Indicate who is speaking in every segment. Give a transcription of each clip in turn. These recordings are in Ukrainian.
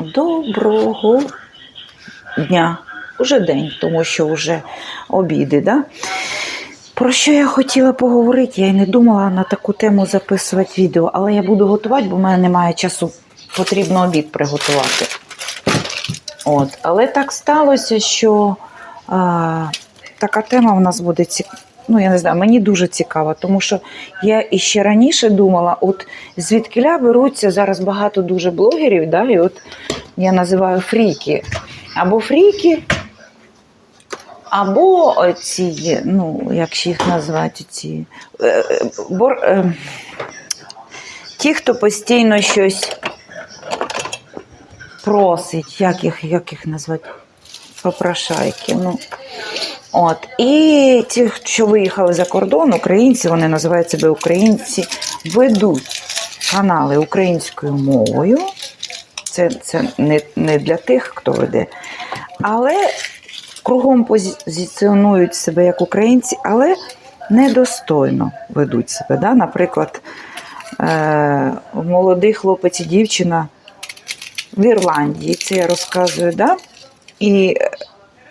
Speaker 1: Доброго дня. Уже день, тому що вже обіди, да? Про що я хотіла поговорити? Я й не думала на таку тему записувати відео, але я буду готувати, бо в мене немає часу, потрібно обід приготувати. От. Але так сталося, що а, така тема в нас буде цікава. Ну, я не знаю, мені дуже цікава, тому що я іще раніше думала, от звідкиля беруться зараз багато дуже блогерів, да, і от я називаю фріки. Або фріки, або ці, ну, як їх назвати, ці, е, е, бор, е, ті, хто постійно щось просить, як їх, як їх назвати? Попрошайки. Ну. От. І ті, що виїхали за кордон, українці, вони називають себе українці, ведуть канали українською мовою. Це, це не, не для тих, хто веде. Але кругом позиціонують себе як українці, але недостойно ведуть себе. Да? Наприклад, е- молодий хлопець і дівчина в Ірландії, це я розказую, да? і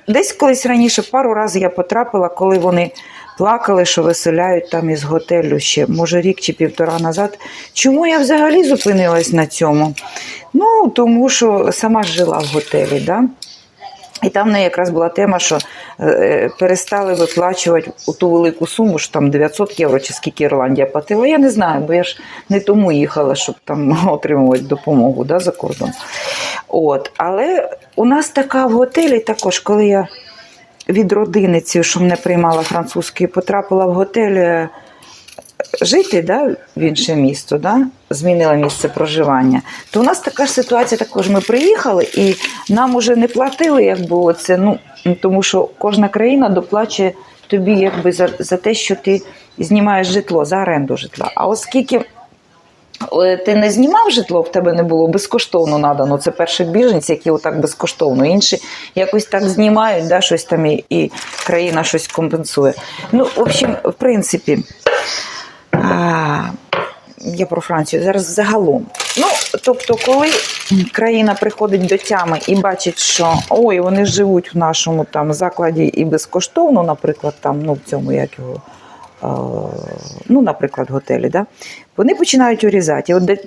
Speaker 1: десь колись раніше пару разів я потрапила, коли вони плакали, що виселяють там із готелю ще, може, рік чи півтора назад. Чому я взагалі зупинилась на цьому? Ну, тому що сама ж жила в готелі. Да? І там в неї якраз була тема, що е, перестали виплачувати у ту велику суму, що там 900 євро чи скільки Ірландія платила. Я не знаю, бо я ж не тому їхала, щоб там отримувати допомогу да, за кордон. От. Але у нас така в готелі також, коли я від родини що мене приймала французькою, потрапила в готель е, жити да, в інше місто, да, змінила місце проживання, то у нас така ж ситуація також. Ми приїхали і нам уже не платили, якби оце, ну, тому що кожна країна доплачує тобі якби за, за те, що ти знімаєш житло, за оренду житла. А оскільки е, ти не знімав житло, в тебе не було безкоштовно надано. Це перші біженці, які отак безкоштовно. Інші якось так знімають, да, щось там і, і країна щось компенсує. Ну, в общем, в принципі, я про Францію зараз загалом. Ну, тобто, коли країна приходить до тями і бачить, що ой, вони живуть в нашому там закладі і безкоштовно, наприклад, там, ну, в цьому як його. Ну, наприклад, готелі, да? вони починають урізати. І от де-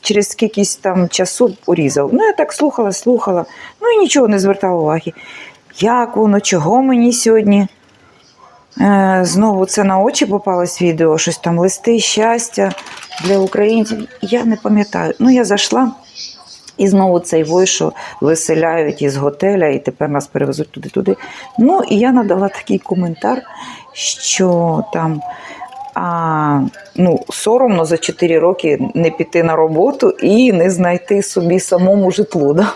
Speaker 1: через скількись там часу урізав. Ну, я так слухала, слухала, ну і нічого не звертала уваги. Як воно, чого мені сьогодні? Е, Знову це на очі попалось відео, щось там листи щастя для українців. Я не пам'ятаю. Ну, я зайшла. І знову цей вой, що виселяють із готеля, і тепер нас перевезуть туди-туди. Ну, і я надала такий коментар, що там а, ну, соромно за 4 роки не піти на роботу і не знайти собі самому житло. Да?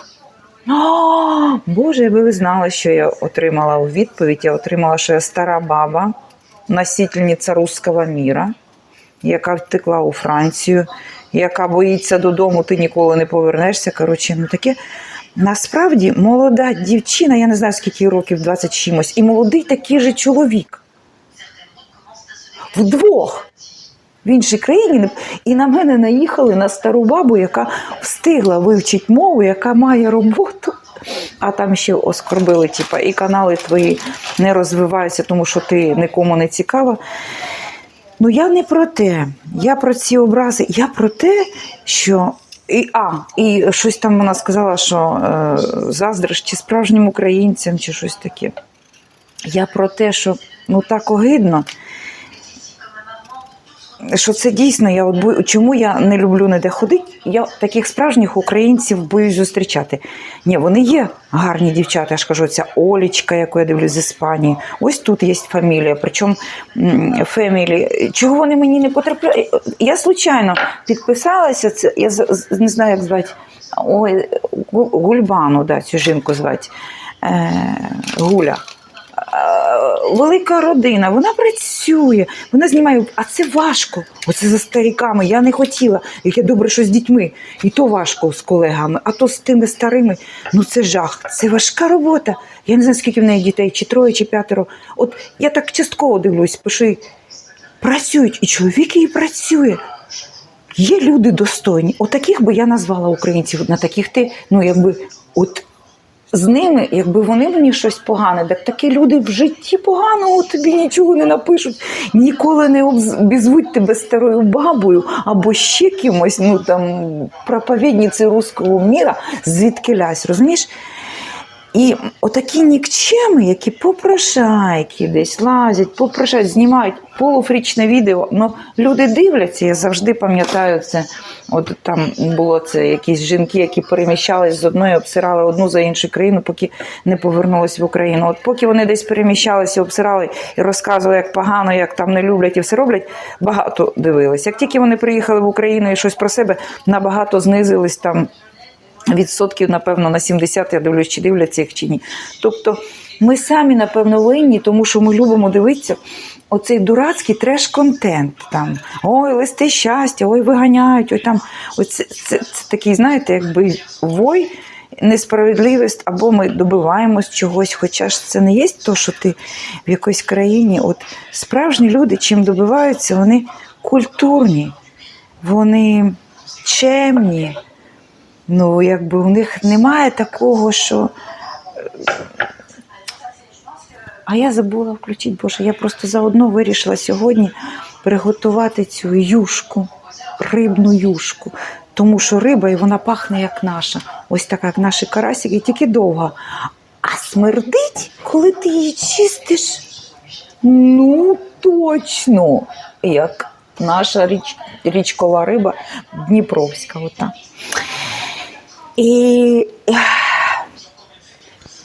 Speaker 1: О, Боже, якби ви знали, що я отримала у відповідь. Я отримала, що я стара баба, носительниця руського міра, яка втекла у Францію, яка боїться додому, ти ніколи не повернешся. Коротше, ну таке. Насправді молода дівчина, я не знаю скільки років, 20 чимось, і молодий такий же чоловік. Вдвох в іншій країні, і на мене наїхали на стару бабу, яка встигла вивчити мову, яка має роботу. А там ще оскорбили, типа, і канали твої не розвиваються, тому що ти нікому не цікава. Ну я не про те. Я про ці образи. Я про те, що. І, а, і щось там вона сказала, що е, заздриш чи справжнім українцям, чи щось таке. Я про те, що ну так огидно, що це дійсно, я от бою, чому я не люблю ніде ходити? Я таких справжніх українців боюсь зустрічати. Ні, вони є гарні дівчата. Я ж кажу, ця Олічка, яку я дивлюсь з Іспанії. Ось тут є фамілія. Причому фемілі. Чого вони мені не потрапляють? Я случайно підписалася. Це я не знаю, як звати. Ой, Гульбану, да, цю жінку звати. Е, Гуля. Велика родина, вона працює, вона знімає, а це важко. Оце за старіками. Я не хотіла. Яке добре, що з дітьми. І то важко з колегами, а то з тими старими. Ну це жах. Це важка робота. Я не знаю, скільки в неї дітей, чи троє, чи п'ятеро. От я так частково дивлюсь, пиши. Працюють, і чоловік її працює. є люди достойні. Отаких би я назвала українців. На таких ти, ну якби, от з ними, якби вони мені щось погане, так такі люди в житті поганого тобі нічого не напишуть, ніколи не обізвуть тебе старою бабою або ще кимось, ну там проповідниці руського міра, звідки лясь, розумієш? І отакі нікчеми, які попрошайки десь лазять, попрошають, знімають полуфрічне відео. Ну, люди дивляться, я завжди пам'ятаю це. От там було це якісь жінки, які переміщались з одної, обсирали одну за іншу країну, поки не повернулись в Україну. От поки вони десь переміщалися, обсирали і розказували, як погано, як там не люблять і все роблять, багато дивились. Як тільки вони приїхали в Україну і щось про себе, набагато знизились там відсотків, напевно, на 70, я дивлюсь, чи дивляться їх чи ні. Тобто ми самі, напевно, винні, тому що ми любимо дивитися оцей дурацький треш-контент. Там ой, листи щастя, ой, виганяють, ой там. Ось це, це, такий, знаєте, якби вой. Несправедливість, або ми добиваємось чогось, хоча ж це не є то, що ти в якоїсь країні. От справжні люди, чим добиваються, вони культурні, вони чемні, Ну, якби у них немає такого, що. А я забула включити, Боже, я просто заодно вирішила сьогодні приготувати цю юшку, рибну юшку. Тому що риба і вона пахне як наша. Ось така, як наші карасики, тільки довга. А смердить, коли ти її чистиш. Ну, точно, як наша річ, річкова риба Дніпровська. Ота. І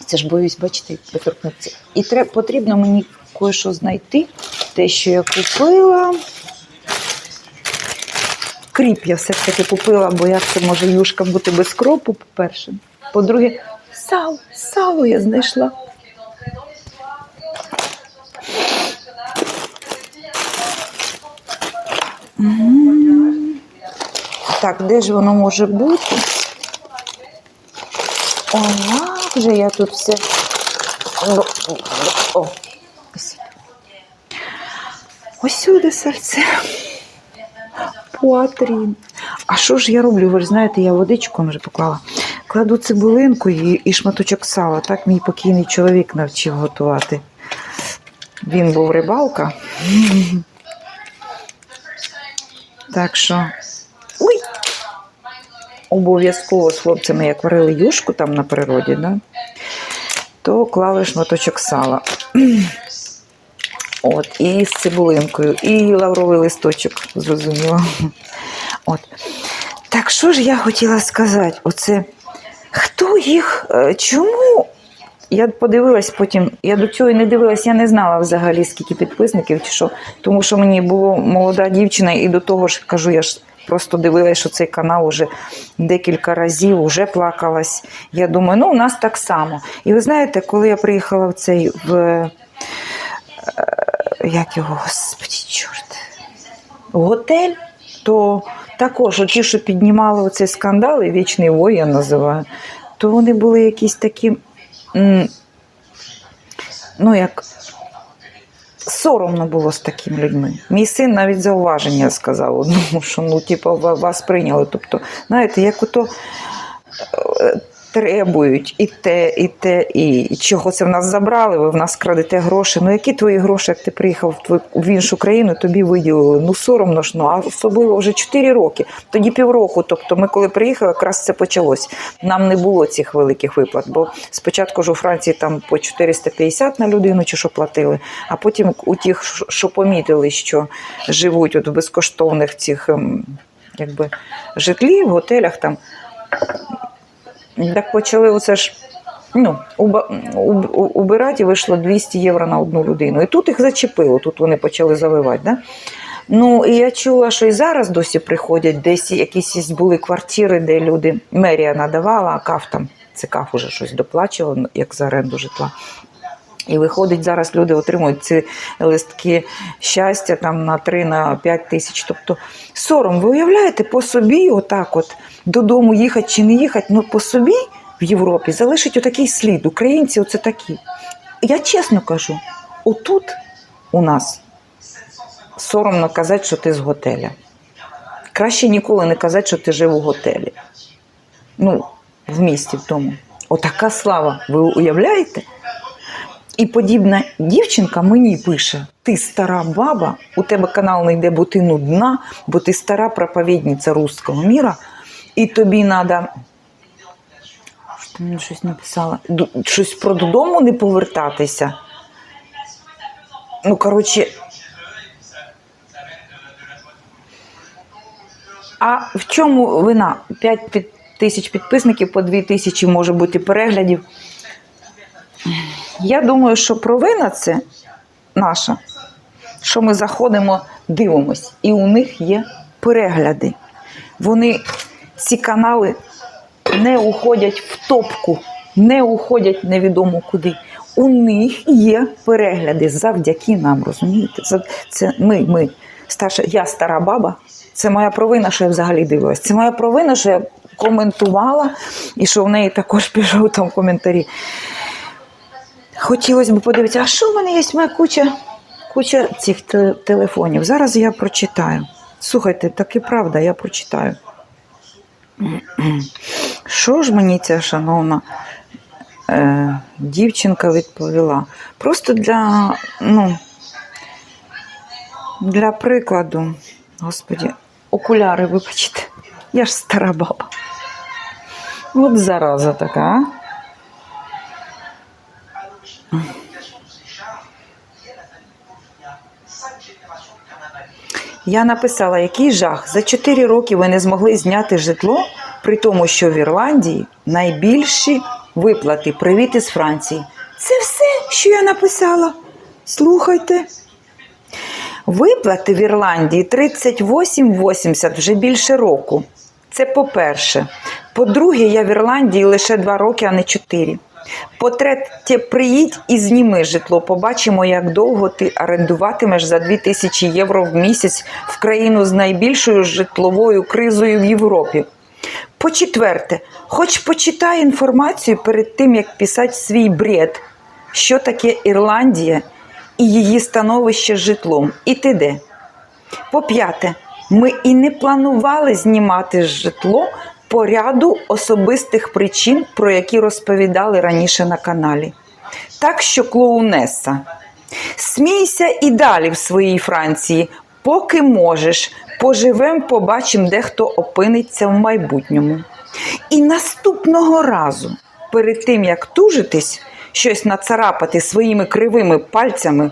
Speaker 1: це ж боюсь, бачите, доторкнутися. І треба, потрібно мені кое-що знайти. Те, що я купила. Кріп я все ж таки купила, бо як це може юшка бути без кропу, по-перше. По-друге, сало, сало я знайшла. Так, де ж воно може бути? О, як же я тут все. О, о, ось. Сюди. Пуатрін. А що ж я роблю? Ви ж знаєте, я водичку вже поклала. Кладу цибулинку і, і шматочок сала. Так мій покійний чоловік навчив готувати. Він був рибалка. Так що. Обов'язково з хлопцями, як варили юшку там на природі, да? то клали шматочок сала. От, і з цибулинкою, і лавровий листочок, зрозуміло. От. Так що ж я хотіла сказати? Оце хто їх, е, чому? Я подивилась потім, я до цього і не дивилась, я не знала взагалі, скільки підписників чи що. Тому що мені було молода дівчина, і до того ж кажу, я ж просто дивилась, що цей канал уже декілька разів вже плакалась. Я думаю, ну у нас так само. І ви знаєте, коли я приїхала в цей в е, як його, господі, чорт, готель, то також ті, що піднімали оцей скандал, і вічний вой я називаю, то вони були якісь такі, ну як. Соромно було з такими людьми. Мій син навіть зауваження сказав одному, що ну, типу, вас прийняли. Тобто, знаєте, як ото е, требують і те, і те, і, чого це в нас забрали, ви в нас крадете гроші. Ну які твої гроші, як ти приїхав в, іншу країну, тобі виділили? Ну соромно ж, ну, а особливо вже 4 роки, тоді півроку. Тобто ми коли приїхали, якраз це почалось. Нам не було цих великих виплат, бо спочатку ж у Франції там по 450 на людину чи що платили, а потім у тих, що- що помітили, що живуть от в безкоштовних цих ем, якби, житлі, в готелях там. Так почали оце ж ну, убирати і вийшло 200 євро на одну людину. І тут їх зачепило, тут вони почали заливати. Да? Ну, і я чула, що і зараз досі приходять, десь якісь були квартири, де люди, мерія надавала, а КАФ там, це КАФ уже щось доплачував, як за оренду житла. І виходить, зараз люди отримують ці листки щастя там на 3 на 5 тисяч. Тобто сором, ви уявляєте, по собі, отак от додому їхати чи не їхати, ну по собі в Європі залишить отакий слід. Українці оце такі. Я чесно кажу, отут у нас соромно казати, що ти з готеля. Краще ніколи не казати, що ти жив у готелі. Ну, в місті в тому. Отака слава, ви уявляєте? І подібна дівчинка мені пише: ти стара баба, у тебе канал не йде, бо ти нудна, бо ти стара проповідниця руського міра, і тобі треба. Мені щось написала? Щось про додому не повертатися. Ну, коротше. А в чому вина? 5 під- тисяч підписників, по 2 тисячі може бути переглядів. Я думаю, що провина це наша, що ми заходимо, дивимось, і у них є перегляди. Вони ці канали не уходять в топку, не уходять невідомо куди. У них є перегляди завдяки нам, розумієте? Це, ми, ми, старша, я стара баба. Це моя провина, що я взагалі дивилась. Це моя провина, що я коментувала, і що в неї також пішов там коментарі. Хотілося б подивитися, а що в мене є моя куча, куча цих телефонів. Зараз я прочитаю. Слухайте, так і правда, я прочитаю. Що ж мені ця шановна е, дівчинка відповіла? Просто для, ну, для прикладу, господі, окуляри, вибачте, я ж стара баба. От зараза така, а? Я написала, який жах. За 4 роки ви не змогли зняти житло, при тому, що в Ірландії найбільші виплати. Привіт із Франції. Це все, що я написала. Слухайте. Виплати в Ірландії 38,80 вже більше року. Це по-перше. По-друге, я в Ірландії лише 2 роки, а не 4. По-третє, приїдь і зніми житло. Побачимо, як довго ти орендуватимеш за 2000 євро в місяць в країну з найбільшою житловою кризою в Європі. По-четверте, хоч почитай інформацію перед тим, як писати свій бред, що таке Ірландія і її становище житлом. І ти де? По-п'яте, ми і не планували знімати житло по ряду особистих причин, про які розповідали раніше на каналі. Так що клоунеса. Смійся і далі в своїй Франції, поки можеш. Поживем, побачимо, де хто опиниться в майбутньому. І наступного разу, перед тим як тужитись, щось нацарапати своїми кривими пальцями,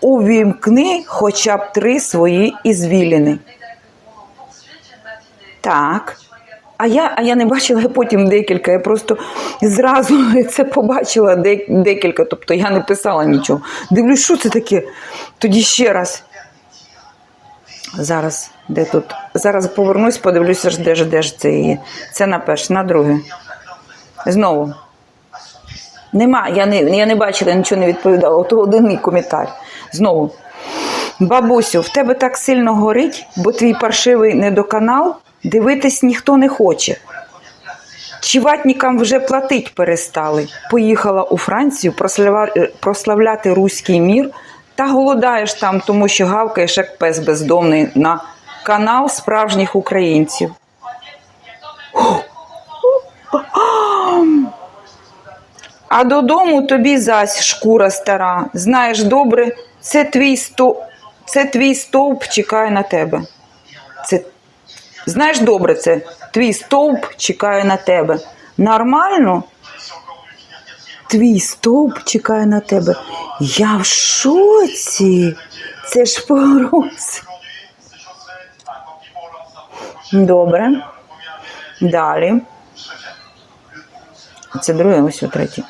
Speaker 1: увімкни хоча б три свої ізвіліни. Так. А я, а я не бачила потім декілька. Я просто зразу це побачила декілька, тобто я не писала нічого. Дивлюсь, що це таке? Тоді ще раз. Зараз, де тут? Зараз повернусь, подивлюся, де ж, де ж це є. Це на перше, на друге. Знову. Нема, я не, я не бачила, нічого не відповідала. Ото один мій коментар. Знову. Бабусю, в тебе так сильно горить, бо твій паршивий недоканал дивитись ніхто не хоче. Чи ватникам вже платить перестали? Поїхала у Францію прославляти руський мір та голодаєш там, тому що гавкаєш як пес бездомний на канал справжніх українців. А додому тобі зась шкура стара. Знаєш добре, це твій сто... це твій стовп чекає на тебе. Це... Знаєш добре, це твій стовп чекає на тебе. Нормально? Твій стовп чекає на тебе. Я в шоці. Це ж погроз. Добре. Далі. Це друге, ось третє.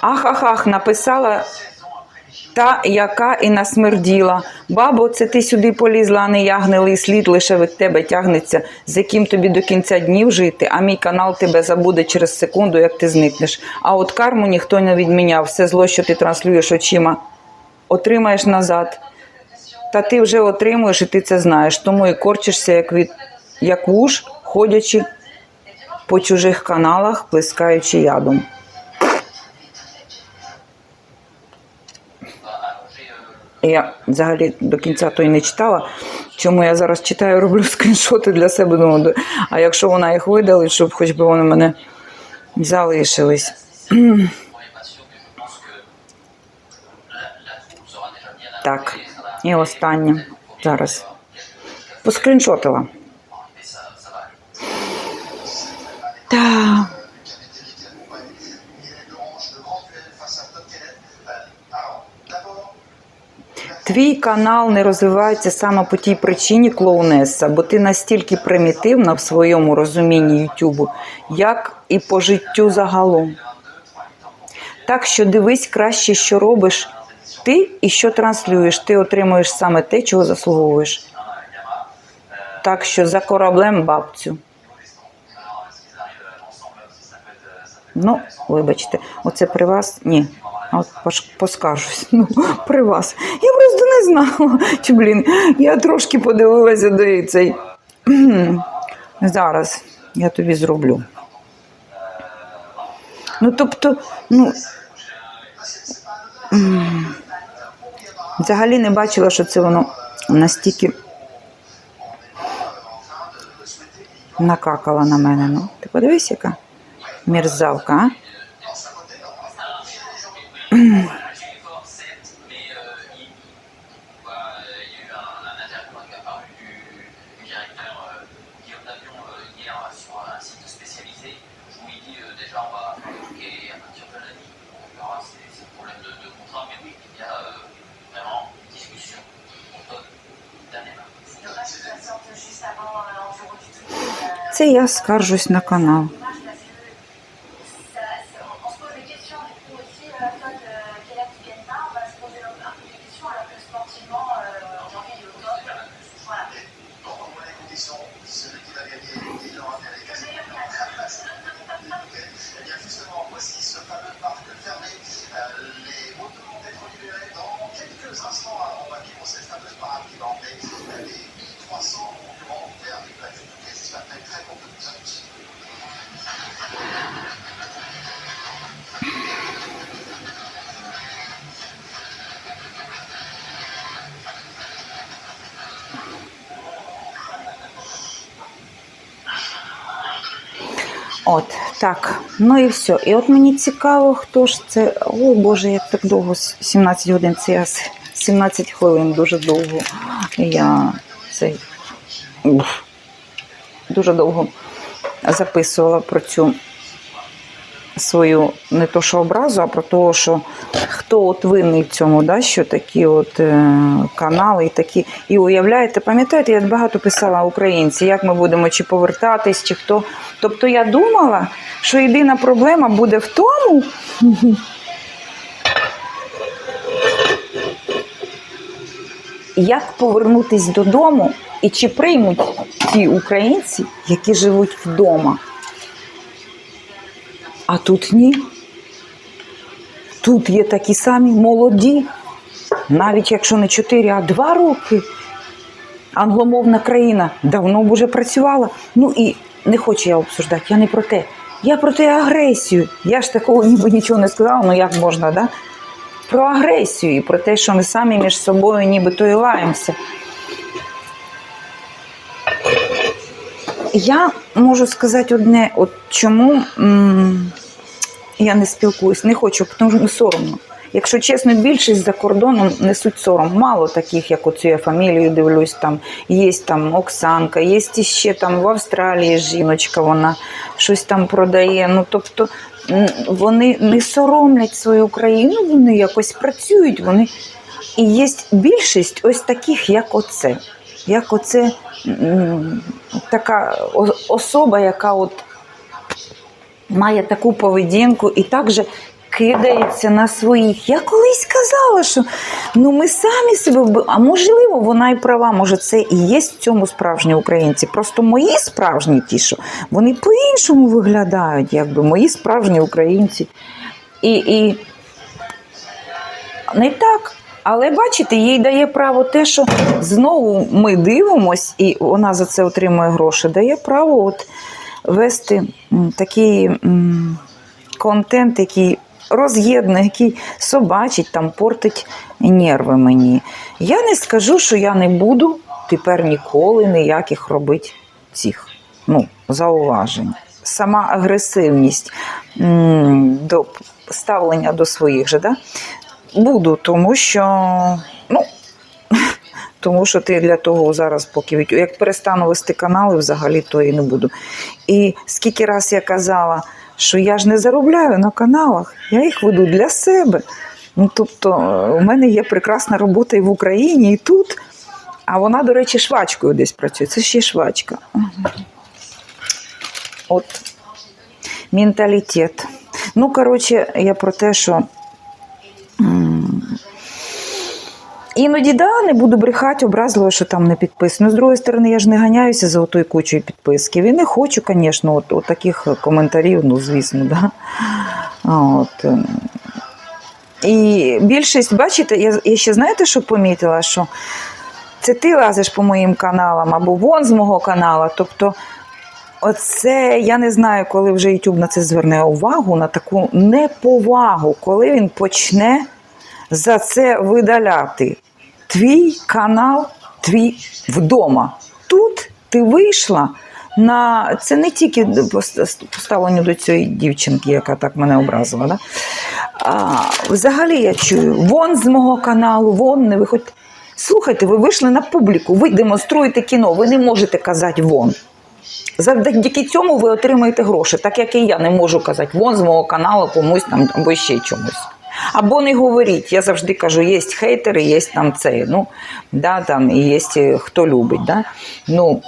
Speaker 1: Ах, ах, ах, написала та, яка і насмерділа. Бабо, це ти сюди полізла, а не я гнилий слід лише від тебе тягнеться, з яким тобі до кінця днів жити, а мій канал тебе забуде через секунду, як ти зникнеш. А от карму ніхто не відміняв. Все зло, що ти транслюєш очима, отримаєш назад. Та ти вже отримуєш, і ти це знаєш. Тому і корчишся, як від як вуж, ходячи по чужих каналах, плескаючи ядом. Я взагалі до кінця то й не читала. Чому я зараз читаю, роблю скріншоти для себе. Думаю, а якщо вона їх видалить, щоб хоч би вони мене залишились. Так, і останнє зараз. Поскріншотила. Так. Твій канал не розвивається саме по тій причині клоунеса, бо ти настільки примітивна в своєму розумінні Ютубу, як і по життю загалом. Так що дивись краще, що робиш ти і що транслюєш. Ти отримуєш саме те, чого заслуговуєш. Так що за кораблем бабцю. Ну, вибачте, оце при вас? Ні. От поскаржусь. Ну, при вас. Я просто не знала. Чи, блін, я трошки подивилася до цей. Зараз я тобі зроблю. Ну, тобто, ну. Взагалі не бачила, що це воно настільки накакала на мене. Ну, ти подивись, яка мерзавка, а? Я скаржусь на канал. От, так. Ну і все. І от мені цікаво, хто ж це. О Боже, як так довго, 17 годин, це я с- 17 хвилин, дуже довго. Я цей дуже довго записувала про цю свою не то що образу, а про те, що хто от винний в цьому, да, що такі от е, канали і такі. І уявляєте, пам'ятаєте, я багато писала українці, як ми будемо чи повертатись, чи хто. Тобто я думала, що єдина проблема буде в тому. Як повернутись додому і чи приймуть ті українці, які живуть вдома? А тут ні. Тут є такі самі молоді, навіть якщо не 4, а 2 роки. Англомовна країна давно б уже працювала. Ну і не хочу я обсуждати, я не про те. Я про те агресію. Я ж такого ніби нічого не сказала, ну як можна, да? Про агресію і про те, що ми самі між собою нібито і лаємося. Я можу сказати одне, от чому м, я не спілкуюсь, не хочу, тому соромно. Якщо чесно, більшість за кордоном несуть сором. Мало таких, як оцю я фамілію дивлюсь, там є там Оксанка, є ще там в Австралії жіночка, вона щось там продає. Ну тобто вони не соромлять свою країну, вони якось працюють. Вони і є більшість ось таких, як оце. Як оце така особа, яка от має таку поведінку і також кидається на своїх. Я колись казала, що ну ми самі себе вбили. А можливо, вона і права. Може, це і є в цьому справжні українці. Просто мої справжні ті, що вони по-іншому виглядають, якби мої справжні українці. І, і не так. Але бачите, їй дає право те, що знову ми дивимось, і вона за це отримує гроші. Дає право от вести такий контент, який роз'єднує, який собачить, там портить нерви мені. Я не скажу, що я не буду тепер ніколи ніяких робити цих ну, зауважень. Сама агресивність до ставлення до своїх же, да? буду, тому що, ну, тому що ти для того зараз, поки як перестану вести канали, взагалі то і не буду. І скільки раз я казала, що я ж не заробляю на каналах, я їх веду для себе. Ну, тобто, е, у мене є прекрасна робота і в Україні, і тут. А вона, до речі, швачкою десь працює. Це ще швачка. От менталітет. Ну, коротше, я про те, що іноді да, не буду брехати, образливо, що там не підписано. З другої сторони, я ж не ганяюся за отою кучою підписків. І не хочу, звісно, от, от таких коментарів, ну, звісно, да. От. ем. І більшість, бачите, я, я ще знаєте, що помітила, що це ти лазиш по моїм каналам або вон з мого канала. Тобто, оце я не знаю, коли вже YouTube на це зверне увагу, на таку неповагу, коли він почне за це видаляти. Твій канал, твій вдома. Тут ти вийшла на це не тільки по ст- поставленню до цієї дівчинки, яка так мене образила. Да? А, взагалі я чую, вон з мого каналу, вон не виходьте. Слухайте, ви вийшли на публіку, ви демонструєте кіно, ви не можете казати вон. Завдяки цьому ви отримаєте гроші, так як і я не можу казати, вон з мого каналу комусь там або ще чомусь. Або не говоріть. Я завжди кажу, є хейтери, є там це. Ну, да, там, і є е, хто любить. Да? Ну,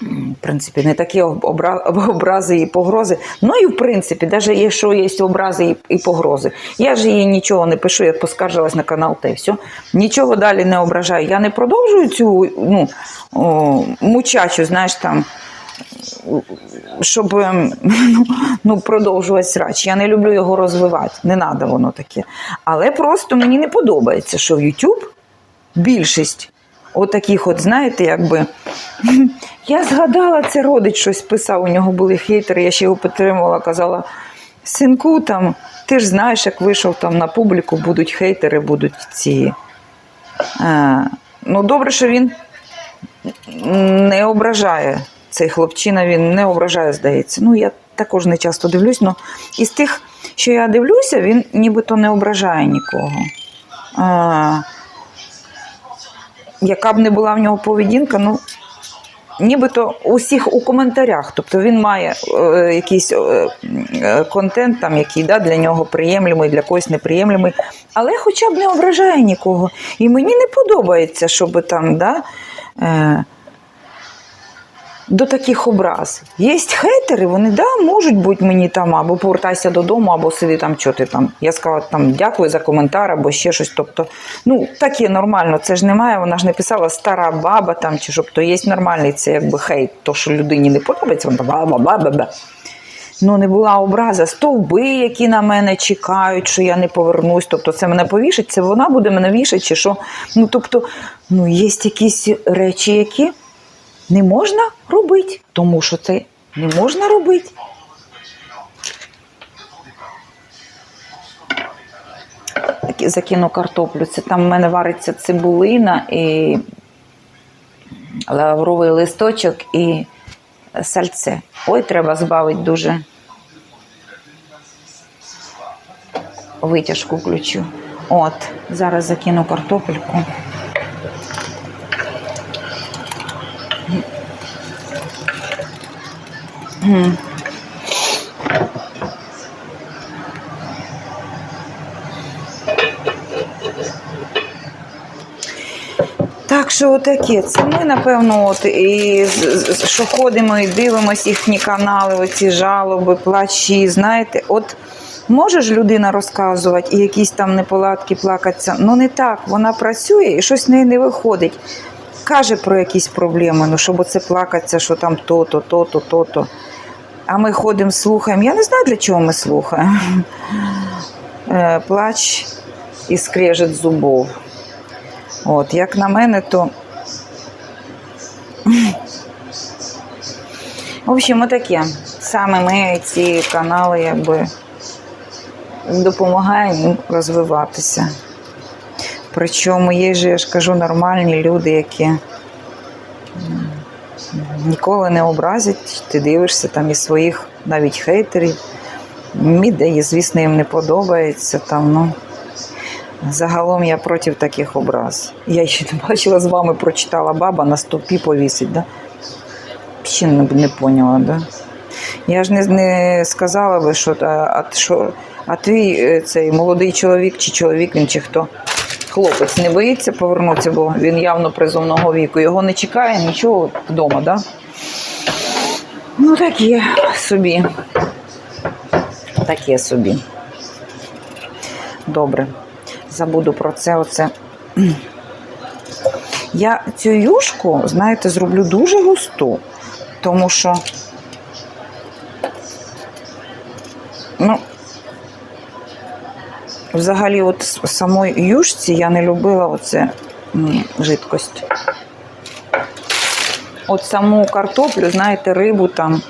Speaker 1: в принципі, не такі обра- образи і погрози. Ну і в принципі, навіть якщо є образи і, погрози. Я ж їй нічого не пишу, я поскаржилась на канал й все. Нічого далі не ображаю. Я не продовжую цю ну, о, мучачу, знаєш, там щоб ем, ну, продовжувати срач. Я не люблю його розвивати. Не треба воно таке. Але просто мені не подобається, що в YouTube більшість отаких, от, знаєте, якби. Я згадала, це родич щось писав, у нього були хейтери, я ще його підтримувала, казала. Синку, там, ти ж знаєш, як вийшов там на публіку, будуть хейтери, будуть ці. Е, ну, добре, що він не ображає цей хлопчина, він не ображає, здається. Ну, я також не часто дивлюсь, але із тих, що я дивлюся, він нібито не ображає нікого. А, яка б не була в нього поведінка, ну. Нібито усіх у коментарях. Тобто він має е, якийсь е, е, контент, там, який да, для нього приємлемий, для когось неприємлемий, але хоча б не ображає нікого. І мені не подобається, щоб там да, е, до таких образ. Є хейтери, вони да, можуть бути мені там або повертайся додому, або сиди там, що ти там. Я сказала там дякую за коментар, або ще щось. Тобто, ну таке нормально. Це ж немає. Вона ж не писала стара баба там чи щоб то є нормальний це якби хейт, то що людині не подобається, вона бла Ну, не була образа, стовби, які на мене чекають, що я не повернусь. Тобто це мене повішить, це вона буде мене вішати, чи що. Ну, тобто, ну, є якісь речі, які не можна робити, тому що це не можна робити. Закину картоплю. Це там в мене вариться цибулина і лавровий листочок і сальце. Ой, треба збавити дуже. Витяжку включу. От, зараз закину картопельку. Так що отаке. Це ми, напевно, от і що ходимо і дивимося їхні канали, оці жалоби, плачі. Знаєте, от може ж людина розказувати і якісь там неполадки плакатися. Ну не так. Вона працює і щось в неї не виходить. Каже про якісь проблеми, ну щоб оце плакатися, що там то-то, то-то, то-то. А ми ходимо, слухаємо. Я не знаю, для чого ми слухаємо. Е, Плач і скрежет зубов. От, як на мене, то. В общем, отаке. Саме ми ці канали, якби. допомагає їм розвиватися. Причому є же, я ж кажу, нормальні люди, які ніколи не образять. Ти дивишся там і своїх навіть хейтерів. Ідеї, звісно, їм не подобається там. Ну, загалом я проти таких образ. Я ще не бачила з вами, прочитала баба на стовпі повісить, да? Ще не, не поняла, да? Я ж не, не сказала би, що, а, що, а твій е, цей молодий чоловік, чи чоловік він, чи хто, хлопець не боїться повернутися, бо він явно призовного віку. Його не чекає нічого вдома, да? Ну, так є собі. Так є собі. Добре. Забуду про це. Оце. Я цю юшку, знаєте, зроблю дуже густу, тому що. Ну, взагалі, от самої юшці я не любила оце жидкость. От саму картоплю, знаєте, рибу там.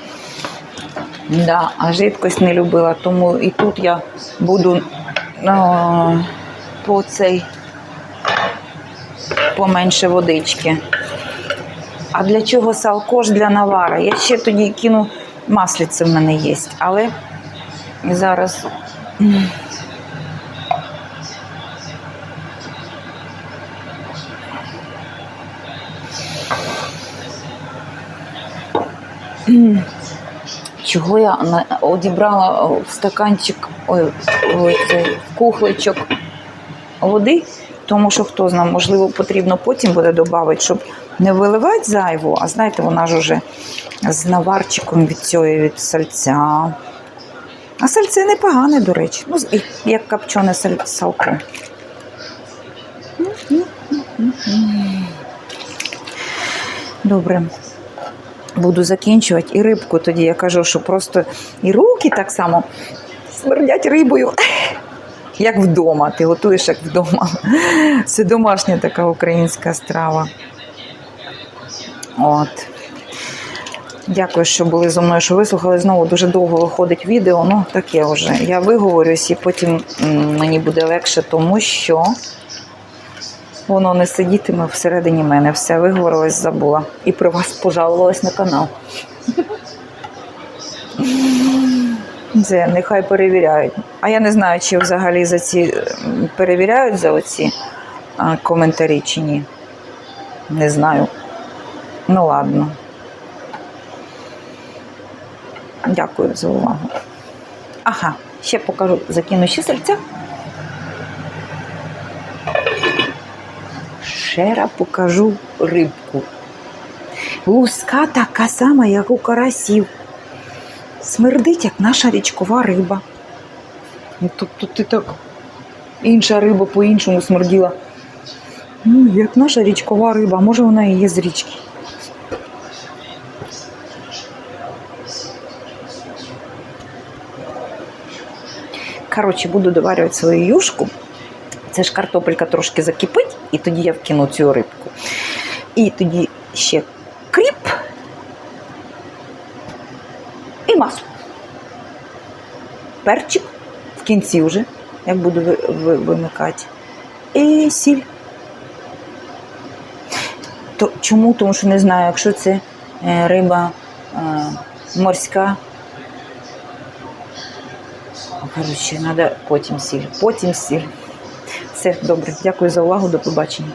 Speaker 1: Да, а жидкость не любила, тому і тут я буду е, по цей поменше водички. А для чого салко ж для навара? Я ще тоді кину маслице в мене є, але зараз. Чого я одібрала в стаканчик, ой, ой, цей, кухличок води, тому що хто знає, можливо, потрібно потім буде додати, щоб не виливати зайву, а знаєте, вона ж уже з наварчиком від цього від сальця. А сальце непогане, до речі. Ну, як саль- салко. Добре. Буду закінчувати. І рибку тоді я кажу, що просто і руки так само смердять рибою. Як вдома, ти готуєш як вдома. Це домашня така українська страва. От. Дякую, що були зі мною, що вислухали. Знову дуже довго виходить відео. Ну, таке вже. Я виговорюсь і потім мені буде легше, тому що воно не сидітиме всередині мене. Все виговорилась, забула. І про вас пожалувалась на канал. Це нехай перевіряють. А я не знаю, чи взагалі за ці перевіряють за оці коментарі чи ні. Не знаю. Ну ладно. Дякую за увагу. Ага, ще покажу, закину ще сальця. Ще раз покажу рибку. Луска така сама, як у карасів. Смердить, як наша річкова риба. Ну, тобто ти так інша риба по-іншому смерділа. Ну, як наша річкова риба, може вона і є з річки. Коротше, буду доварювати свою юшку. Це ж картопелька трошки закипить, і тоді я вкину цю рибку. І тоді ще кріп і масло. Перчик в кінці вже, як буду ви- ви- вимикати. І сіль. То, чому? Тому що не знаю, якщо це е, риба е, морська. Коротше, треба потім сіль. Потім сіль. Все добре. Дякую за увагу. До побачення.